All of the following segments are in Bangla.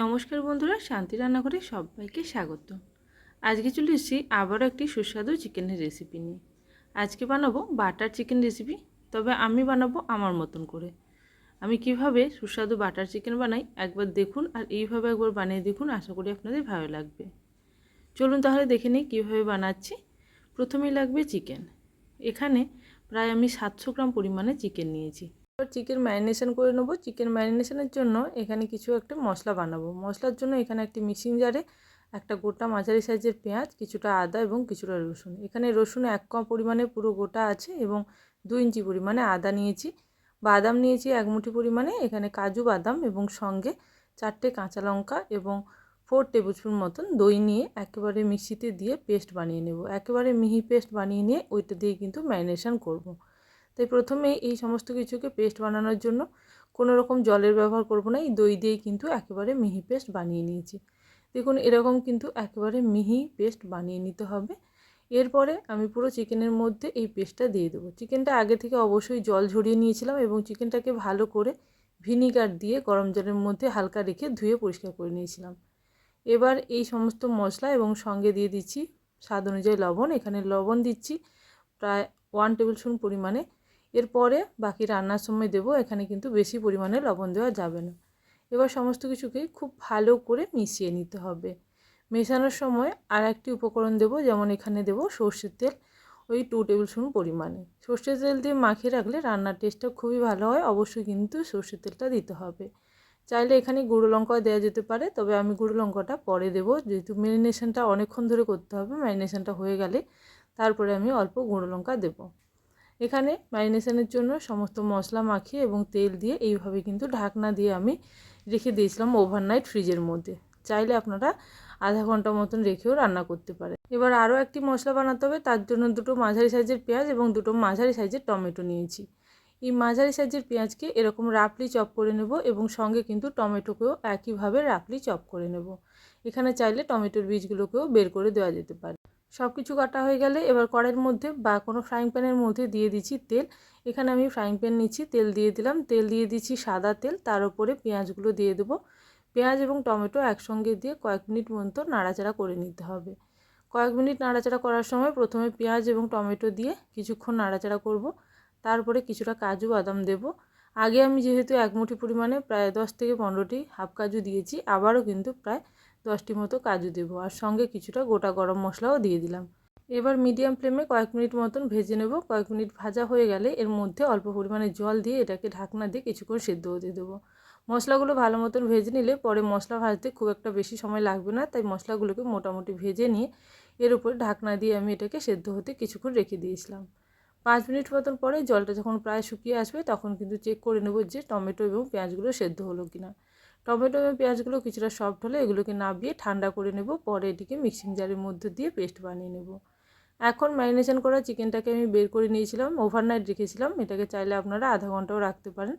নমস্কার বন্ধুরা, শান্তি রান্নাঘরে সবাইকে স্বাগত। আজকে চলে এসেছি আবারও একটি সুস্বাদু চিকেনের রেসিপি নিয়ে। আজকে বানাবো বাটার চিকেন রেসিপি তবে আমি বানাবো আমার মতন করে। আমি কীভাবে সুস্বাদু বাটার চিকেন বানাই একবার দেখুন আর এইভাবে একবার বানিয়ে দেখুন, আশা করি আপনাদের ভালো লাগবে। চলুন তাহলে দেখে নিই কীভাবে বানাচ্ছি। প্রথমেই লাগবে চিকেন এখানে প্রায় আমি সাতশো গ্রাম পরিমাণে চিকেন নিয়েছি। এবার চিকেন ম্যারিনেশন করে নেব। চিকেন ম্যারিনেশনের জন্য এখানে কিছু একটা মশলা বানাবো। মশলার জন্য এখানে একটি মিক্সিং জারে একটা গোটা মাঝারি সাইজের পেঁয়াজ, কিছুটা আদা এবং কিছুটা রসুন। এখানে রসুন এক কম পরিমাণে পুরো গোটা আছে এবং দু ইঞ্চি পরিমাণে আদা নিয়েছি। বাদাম নিয়েছি এক মুঠি পরিমাণে। এখানে কাজু বাদাম এবং সঙ্গে চারটে কাঁচা লঙ্কা এবং ফোর টেবিল স্পুন মতন দই নিয়ে একেবারে মিক্সিতে দিয়ে পেস্ট বানিয়ে নেব। একেবারে মিহি পেস্ট বানিয়ে নিয়ে ওইটা দিয়ে কিন্তু ম্যারিনেশন করব। তাই প্রথমে এই সমস্ত কিছুকে পেস্ট বানানোর জন্য কোনো রকম জলের ব্যবহার করব না। এই দই দিয়েই কিন্তু একেবারে মিহি পেস্ট বানিয়ে নিয়েছি। দেখুন, এরকম কিন্তু একেবারে মিহি পেস্ট বানিয়ে নিতে হবে। এরপরে আমি পুরো চিকেনের মধ্যে এই পেস্টটা দিয়ে দেবো। চিকেনটা আগে থেকে অবশ্যই জল ঝরিয়ে নিয়েছিলাম এবং চিকেনটাকে ভালো করে ভিনিগার দিয়ে গরম জলের মধ্যে হালকা রেখে ধুয়ে পরিষ্কার করে নিয়েছিলাম। এবার এই সমস্ত মশলা এবং সঙ্গে দিয়ে দিচ্ছি স্বাদ অনুযায়ী লবণ। এখানে লবণ দিচ্ছি প্রায় ওয়ান টেবিল স্পুন পরিমাণে এরপরে বাকি রান্নার সময় দেব, এখানে কিন্তু বেশি পরিমাণে লবণ দেওয়া যাবে না। এবার সমস্ত কিছুকে খুব ভালো করে মিশিয়ে নিতে হবে। মেশানোর সময় আর একটি উপকরণ দেব, যেমন এখানে দেব সর্ষের তেল, ওই টু টেবিল স্পুন পরিমাণে। সর্ষের তেল দিয়ে মাখিয়ে রাখলে রান্নার টেস্টটা খুবই ভালো হয়, অবশ্যই কিন্তু সর্ষের তেলটা দিতে হবে। চাইলে এখানে গুঁড়ো লঙ্কাও দেওয়া যেতে পারে, তবে আমি গুঁড়ো লঙ্কাটা পরে দেবো, যেহেতু ম্যারিনেশনটা অনেকক্ষণ ধরে করতে হবে ম্যারিনেশনটা হয়ে গেলে তারপরে আমি অল্প গুঁড়ো লঙ্কা দেবো। এখানে ম্যারিনেশনের জন্য সমস্ত মশলা মাখিয়ে এবং তেল দিয়ে এইভাবে কিন্তু ঢাকনা দিয়ে আমি রেখে দিয়েছিলাম ওভারনাইট ফ্রিজের মধ্যে। চাইলে আপনারা আধা ঘণ্টা মতন রেখেও রান্না করতে পারে এবার আরও একটি মশলা বানাতে হবে, তার জন্য দুটো মাঝারি সাইজের পেঁয়াজ এবং দুটো মাঝারি সাইজের টমেটো নিয়েছি। এই মাঝারি সাইজের পেঁয়াজকে এরকম রাফলি চপ করে নেব এবং সঙ্গে কিন্তু টমেটোকেও একইভাবে রাফলি চপ করে নেব। এখানে চাইলে টমেটোর বীজগুলোকেও বের করে দেওয়া যেতে পারে। সব কিছু কাটা হয়ে গেলে এবার কড়াইয়ের মধ্যে বা কোনো ফ্রাইং প্যানের মধ্যে দিয়ে দিচ্ছি তেল। এখানে আমি ফ্রাইং প্যান নিচ্ছি, তেল দিয়ে দিলাম। তেল দিয়ে দিচ্ছি সাদা তেল, তার উপরে পেঁয়াজগুলো দিয়ে দেবো। পেঁয়াজ এবং টমেটো একসঙ্গে দিয়ে কয়েক মিনিট মতো নাড়াচাড়া করে নিতে হবে। কয়েক মিনিট নাড়াচাড়া করার সময় প্রথমে পেঁয়াজ এবং টমেটো দিয়ে কিছুক্ষণ নাড়াচাড়া করব। তারপরে কিছুটা কাজু বাদাম দেব। আগে আমি যেহেতু এক মুঠি পরিমাণে প্রায় দশ থেকে পনেরোটি হাফ কাজু দিয়েছি, আবারও কিন্তু প্রায় দশটি মতো কাজু দেবো আর সঙ্গে কিছুটা গোটা গরম মশলাও দিয়ে দিলাম। এবার মিডিয়াম ফ্লেমে কয়েক মিনিট মতন ভেজে নেব। কয়েক মিনিট ভাজা হয়ে গেলে এর মধ্যে অল্প পরিমাণে জল দিয়ে এটাকে ঢাকনা দিয়ে কিছুক্ষণ সেদ্ধ হতে দেবো। মশলাগুলো ভালো মতন ভেজে নিলে পরে মশলা ভাজতে খুব একটা বেশি সময় লাগবে না, তাই মশলাগুলোকে মোটামুটি ভেজে নিয়ে এর উপরে ঢাকনা দিয়ে আমি এটাকে সেদ্ধ হতে কিছুক্ষণ রেখে দিয়েছিলাম। পাঁচ মিনিট মতন পরে জলটা যখন প্রায় শুকিয়ে আসবে তখন কিন্তু চেক করে নেব যে টমেটো এবং পেঁয়াজগুলো সেদ্ধ হলো কিনা। টমেটো এবং পেঁয়াজগুলো কিছুটা সফট হলে এগুলোকে নাবিয়ে ঠান্ডা করে নেব, পরে এটিকে মিক্সিং জারের মধ্যে দিয়ে পেস্ট বানিয়ে নেব। এখন ম্যারিনেশন করা চিকেনটাকে আমি বের করে নিয়েছিলাম ওভারনাইট রেখেছিলাম, এটাকে চাইলে আপনারা আধা ঘন্টাও রাখতে পারেন।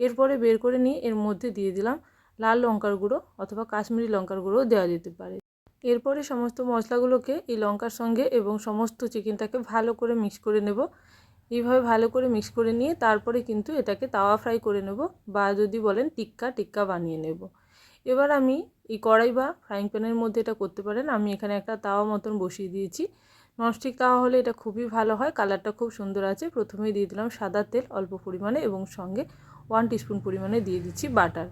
এরপরে বের করে নিয়ে এর মধ্যে দিয়ে দিলাম লাল লঙ্কার গুঁড়ো অথবা কাশ্মীরি লঙ্কার গুঁড়ো দেওয়া যেতে পারে। এরপরে সমস্ত মশলাগুলোকে এই লঙ্কার সঙ্গে এবং সমস্ত চিকেনটাকে ভালো করে মিক্স করে নেব। এইভাবে ভালো করে মিক্স করে নিয়ে তারপরে কিন্তু এটাকে তাওয়া ফ্রাই করে নেব বা যদি বলেন টিক্কা টিক্কা বানিয়ে নেব। এবার আমি এই কড়াই বা ফ্রাইং প্যানের মধ্যে এটা করতে পারেন। আমি এখানে একটা তাওয়া মতন বসিয়ে দিয়েছি। ননস্টিক তাওয়া হলে এটা খুবই ভালো হয়। কালারটা খুব সুন্দর আছে। প্রথমেই দিয়ে দিলাম সাদা তেল অল্প পরিমাণে এবং সঙ্গে ওয়ান টিস্পুন পরিমাণে দিয়ে দিচ্ছি বাটার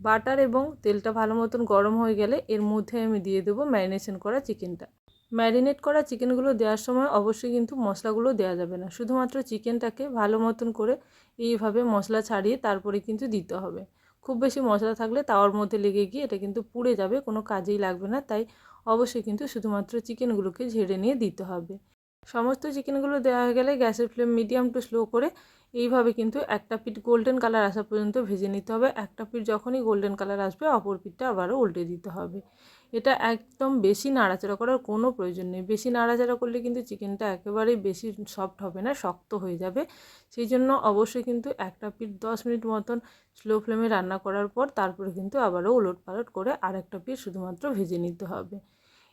বাটার এবং তেলটা ভালো মতন গরম হয়ে গেলে এর মধ্যে আমি দিয়ে দেবো ম্যারিনেশন করা চিকেনটা ম্যারিনেট করা চিকেনগুলো দেওয়ার সময় অবশ্যই কিন্তু মশলাগুলো দেওয়া যাবে না। শুধুমাত্র চিকেনটাকে ভালো মতন করে এইভাবে মশলা ছাড়িয়ে তারপরে কিন্তু দিতে হবে। খুব বেশি মশলা থাকলে তাওয়ার মধ্যে লেগে গিয়ে এটা কিন্তু পুড়ে যাবে, কোনো কাজেই লাগবে না। তাই অবশ্যই কিন্তু শুধুমাত্র চিকেনগুলোকে ঝেড়ে নিয়ে দিতে হবে। সমস্ত চিকেনগুলো দেওয়া হয়ে গেলে গ্যাসের ফ্লেম মিডিয়াম টু স্লো করে এইভাবে কিন্তু একটা পিঠ গোল্ডেন কালার আসা পর্যন্ত ভেজে নিতে হবে। একটা পিঠ যখনই গোল্ডেন কালার আসবে, অপর পিঠটা আবারও উল্টে দিতে হবে। এটা একদম বেশি নাড়াচাড়া করার কোনো প্রয়োজন নেই। বেশি নাড়াচাড়া করলে কিন্তু চিকেনটা একেবারেই বেশি সফট হবে না, শক্ত হয়ে যাবে। সেই জন্য অবশ্যই কিন্তু একটা পিঠ দশ মিনিট মতন স্লো ফ্লেমে রান্না করার পর তারপরে কিন্তু আবারও উলট পালট করে আর একটা পিঠ শুধুমাত্র ভেজে নিতে হবে।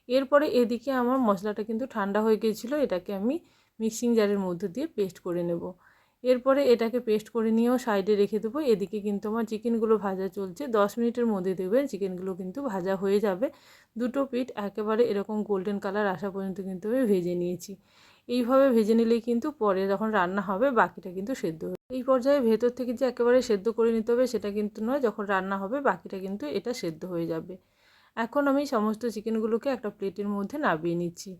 এরপরে এদিকে আমার মশলাটা কিন্তু ঠান্ডা হয়ে গিয়েছিল, এটাকে আমি মিক্সিং জারের মধ্যে দিয়ে পেস্ট করে নেব। এরপরে এটাকে পেস্ট করে নিয়েও সাইডে রেখে দেবো। এদিকে কিন্তু আমার চিকেনগুলো ভাজা চলছে। দশ মিনিটের মধ্যে দেবেন চিকেনগুলো কিন্তু ভাজা হয়ে যাবে। দুটো পিঠ একেবারে এরকম গোল্ডেন কালার আসা পর্যন্ত কিন্তু আমি ভেজে নিয়েছি। এইভাবে ভেজে নিলেই কিন্তু পরে যখন রান্না হবে বাকিটা কিন্তু সেদ্ধ হবে এই পর্যায়ে ভেতর থেকে যে একেবারে সেদ্ধ করে নিতে হবে সেটা কিন্তু নয়, যখন রান্না হবে বাকিটা কিন্তু এটা সেদ্ধ হয়ে যাবে। এখন আমি সমস্ত চিকেনগুলোকে একটা প্লেটের মধ্যে নাবিয়ে নিচ্ছি।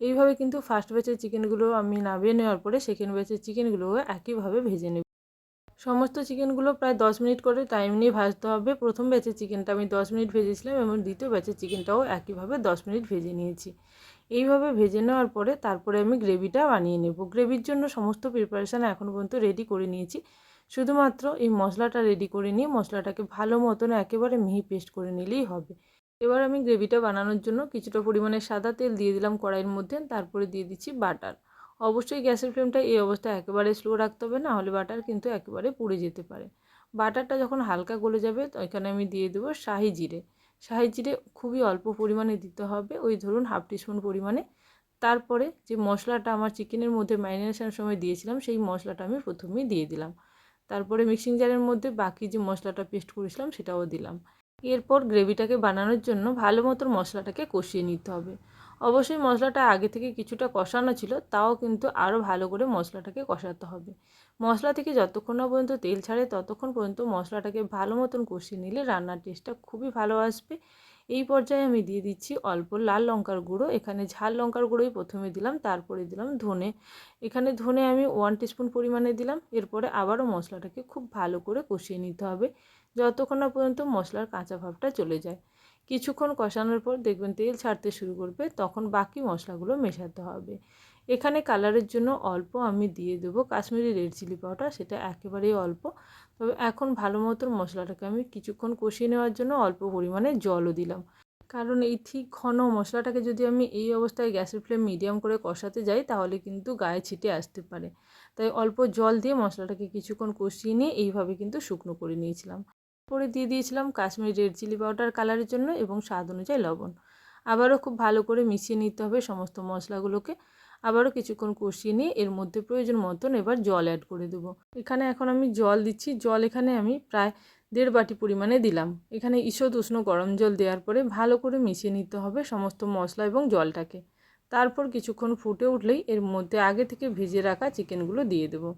এইভাবে কিন্তু ফার্স্ট ব্যাচের চিকেনগুলো আমি নামিয়ে নেওয়ার পরে সেকেন্ড ব্যাচের চিকেনগুলোও একইভাবে ভেজে নেব। সমস্ত চিকেনগুলো প্রায় দশ মিনিট করে টাইম নিয়ে ভাজতে হবে। প্রথম ব্যাচের চিকেনটা আমি দশ মিনিট ভেজেছিলাম এবং দ্বিতীয় ব্যাচের চিকেনটাও একইভাবে দশ মিনিট ভেজে নিয়েছি। এইভাবে ভেজে নেওয়ার পরে তারপরে আমি গ্রেভিটা বানিয়ে নেব। গ্রেভির জন্য সমস্ত প্রিপারেশান এখন পর্যন্ত রেডি করে নিয়েছি। শুধুমাত্র এই মশলাটা রেডি করে নিয়ে মশলাটাকে ভালো মতন একেবারে মিহি পেস্ট করে নিলেই হবে। এবার আমি গ্রেভিটা বানানোর জন্য কিছুটা পরিমাণে সাদা তেল দিয়ে দিলাম কড়াইয়ের মধ্যে, তারপরে দিয়ে দিচ্ছি বাটার। অবশ্যই গ্যাসের ফ্লেমটা এই অবস্থায় একেবারে স্লো রাখতে হবে, না হলে বাটার কিন্তু একেবারে পুড়ে যেতে পারে। বাটারটা যখন হালকা গলে যাবে এখানে আমি দিয়ে দেবো শাহি জিরে। শাহি জিরে খুবই অল্প পরিমাণে দিতে হবে, ওই ধরুন হাফ টিস্পুন পরিমাণে। তারপরে যে মশলাটা আমার চিকেনের মধ্যে ম্যারিনেশনের সময় দিয়েছিলাম, সেই মশলাটা আমি প্রথমেই দিয়ে দিলাম। তারপরে মিক্সিং জারের মধ্যে বাকি যে মশলাটা পেস্ট করেছিলাম, সেটাও দিলাম। এরপর গ্রেভিটাকে বানানোর জন্য ভালো মতো মশলাটাকে কষিয়ে নিতে হবে। অবশ্যই মশলাটা আগে থেকে কিছুটা কষানো ছিল, তাও কিন্তু আরও ভালো করে মশলাটাকে কষাতে হবে। মশলা থেকে যতক্ষণ না পর্যন্ত তেল ছাড়ে, ততক্ষণ পর্যন্ত মশলাটাকে ভালো মতন কষিয়ে নিলে রান্নার টেস্টটা খুবই ভালো আসবে। এই পর্যায়ে আমি দিয়ে দিচ্ছি অল্প লাল লঙ্কার গুঁড়ো। এখানে ঝাল লঙ্কার গুঁড়োই প্রথমে দিলাম, তারপরে দিলাম ধনে। এখানে ধনে আমি ওয়ান টিস্পুন পরিমাণে দিলাম। এরপরে আবারও মশলাটাকে খুব ভালো করে কষিয়ে নিতে হবে। যতক্ষণ না পর্যন্ত মশলার কাঁচা ভাবটা চলে যায়। কিছুক্ষণ কষানোর পর দেখবেন তেল ছাড়তে শুরু করবে, তখন বাকি মশলাগুলো মেশাতে হবে। এখানে কালারের জন্য অল্প আমি দিয়ে দেবো কাশ্মীরি রেড চিলি পাউডার, সেটা একেবারেই অল্প। তবে এখন ভালো মতন মশলাটাকে আমি কিছুক্ষণ কষিয়ে নেওয়ার জন্য অল্প পরিমাণে জলও দিলাম। কারণ এই ঠিক ঘন মশলাটাকে যদি আমি এই অবস্থায় গ্যাসের ফ্লেম মিডিয়াম করে কষাতে যাই, তাহলে কিন্তু গায়ে ছিটে আসতে পারে। তাই অল্প জল দিয়ে মশলাটাকে কিছুক্ষণ কষিয়ে নিয়ে এইভাবে কিন্তু শুকনো করে নিয়েছিলাম। পরে দিয়ে দিয়েছিলাম কাশ্মীরি রেড চিলি পাউডার কালারের জন্য এবং স্বাদ অনুযায়ী লবণ। আবারও খুব ভালো করে মিশিয়ে নিতে হবে সমস্ত মশলাগুলোকে। আবারও কিছুক্ষণ কষিয়ে নিয়ে এর মধ্যে প্রয়োজন মতন এবার জল অ্যাড করে দেবো। এখানে এখন আমি জল দিচ্ছি। জল এখানে আমি প্রায় দেড় বাটি পরিমাণে দিলাম। এখানে ঈষৎ উষ্ণ গরম জল দেওয়ার পরে ভালো করে মিশিয়ে নিতে হবে সমস্ত মশলা এবং জলটাকে। তারপর কিছুক্ষণ ফুটে উঠলেই এর মধ্যে আগে থেকে ভিজে রাখা চিকেনগুলো দিয়ে দেবো।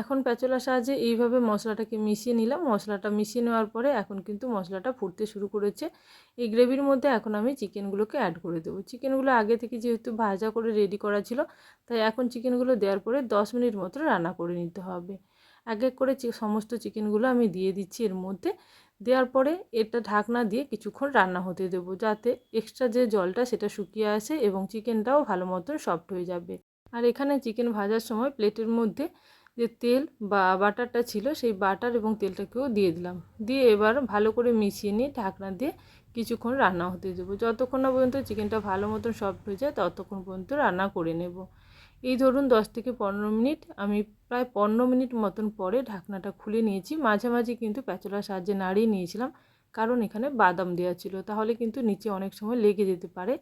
এখন প্যাচলার সাহায্যে এইভাবে মশলাটাকে মিশিয়ে নিলাম। মশলাটা মিশিয়ে নেওয়ার পরে এখন কিন্তু মশলাটা ফুটতে শুরু করেছে। এই গ্রেভির মধ্যে এখন আমি চিকেনগুলোকে অ্যাড করে দেবো। চিকেনগুলো আগে থেকে যেহেতু ভাজা করে রেডি করা ছিল, তাই এখন চিকেনগুলো দেওয়ার পরে দশ মিনিট মতো রান্না করে নিতে হবে। এক এক করে সমস্ত চিকেনগুলো আমি দিয়ে দিচ্ছি এর মধ্যে। দেওয়ার পরে এটা ঢাকনা দিয়ে কিছুক্ষণ রান্না হতে দেবো, যাতে এক্সট্রা যে জলটা সেটা শুকিয়ে আসে এবং চিকেনটাও ভালো মতন সফট হয়ে যাবে। আর এখানে চিকেন ভাজার সময় প্লেটের মধ্যে যে তেল বা বাটারটা ছিল সেই বাটার এবং তেলটাকেও দিয়ে দিলাম। দিয়ে এবার ভালো করে মিশিয়ে নিয়ে ঢাকনা দিয়ে কিছুক্ষণ রান্না হতে দেবো। যতক্ষণ না পর্যন্ত চিকেনটা ভালো মতন সফট হয়ে যায়, ততক্ষণ পর্যন্ত রান্না করে নেব। এই ধরুন দশ থেকে পনেরো মিনিট, আমি প্রায় পনেরো মিনিট মতন পরে ঢাকনাটা খুলে নিয়েছি। মাঝে মাঝে কিন্তু প্যাচলার সাহায্যে নাড়িয়ে নিয়েছিলাম, কারণ এখানে বাদাম দেওয়া ছিল। তাহলে কিন্তু নিচে অনেক সময় লেগে যেতে পারে।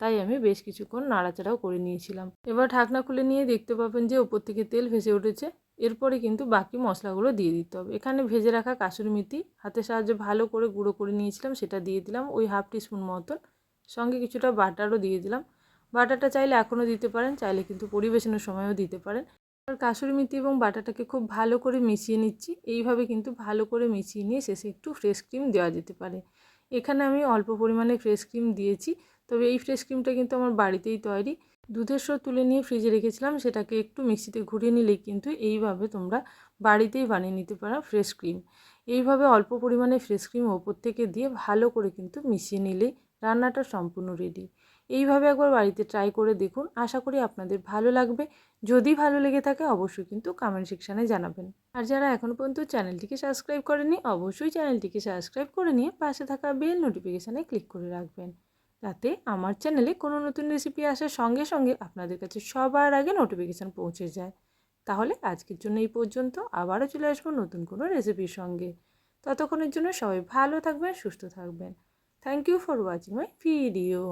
তাই আমি বেশ কিছুক্ষণ নাড়াচাড়াও করে নিয়েছিলাম। এবার ঢাকনা খুলে নিয়ে দেখতে পাবেন যে ওপর থেকে তেল ভেসে উঠেছে। এরপরে কিন্তু বাকি মশলাগুলো দিয়ে দিতে হবে। এখানে ভেজে রাখা কাসুরি মেথি হাতের সাহায্যে ভালো করে গুঁড়ো করে নিয়েছিলাম, সেটা দিয়ে দিলাম ওই হাফ টিস্পুন মতন। সঙ্গে কিছুটা বাটারও দিয়ে দিলাম। বাটারটা চাইলে এখনও দিতে পারেন, চাইলে কিন্তু পরিবেশনের সময়ও দিতে পারেন। আর কাসুরি মেথি এবং বাটারটাকে খুব ভালো করে মিশিয়ে নিচ্ছি। এইভাবে কিন্তু ভালো করে মিশিয়ে নিয়ে শেষে একটু ফ্রেশ ক্রিম দেওয়া যেতে পারে। এখানে আমি অল্প পরিমাণে ফ্রেশ ক্রিম দিয়েছি। তবে এই ফ্রেশ ক্রিমটা কিন্তু আমার বাড়িতেই তৈরি। দুধের স্রোত তুলে নিয়ে ফ্রিজে রেখেছিলাম, সেটাকে একটু মিক্সিতে ঘুরিয়ে নিলেই কিন্তু এইভাবে তোমরা বাড়িতেই বানিয়ে নিতে পারো ফ্রেশ ক্রিম এইভাবে অল্প পরিমাণে ফ্রেশ ক্রিম ওপর থেকে দিয়ে ভালো করে কিন্তু মিশিয়ে নিলেই রান্নাটা সম্পূর্ণ রেডি এইভাবে একবার বাড়িতে ট্রাই করে দেখুন, আশা করি আপনাদের ভালো লাগবে। যদি ভালো লেগে থাকে অবশ্যই কিন্তু কমেন্ট সেকশানে জানাবেন। আর যারা এখনও পর্যন্ত চ্যানেলটিকে সাবস্ক্রাইব করেনি অবশ্যই চ্যানেলটিকে সাবস্ক্রাইব করে নিয়ে পাশে থাকা বেল নোটিফিকেশানে ক্লিক করে রাখবেন। যাতে আমার চ্যানেলে কোনো নতুন রেসিপি আসার সঙ্গে সঙ্গে আপনাদের কাছে সবার আগে নোটিফিকেশান পৌঁছে যায়। তাহলে আজকের জন্য এই পর্যন্ত। আবারও চলে আসব নতুন কোনো রেসিপির সঙ্গে। ততক্ষণের জন্য সবাই ভালো থাকবেন, সুস্থ থাকবেন। Thank you for watching my video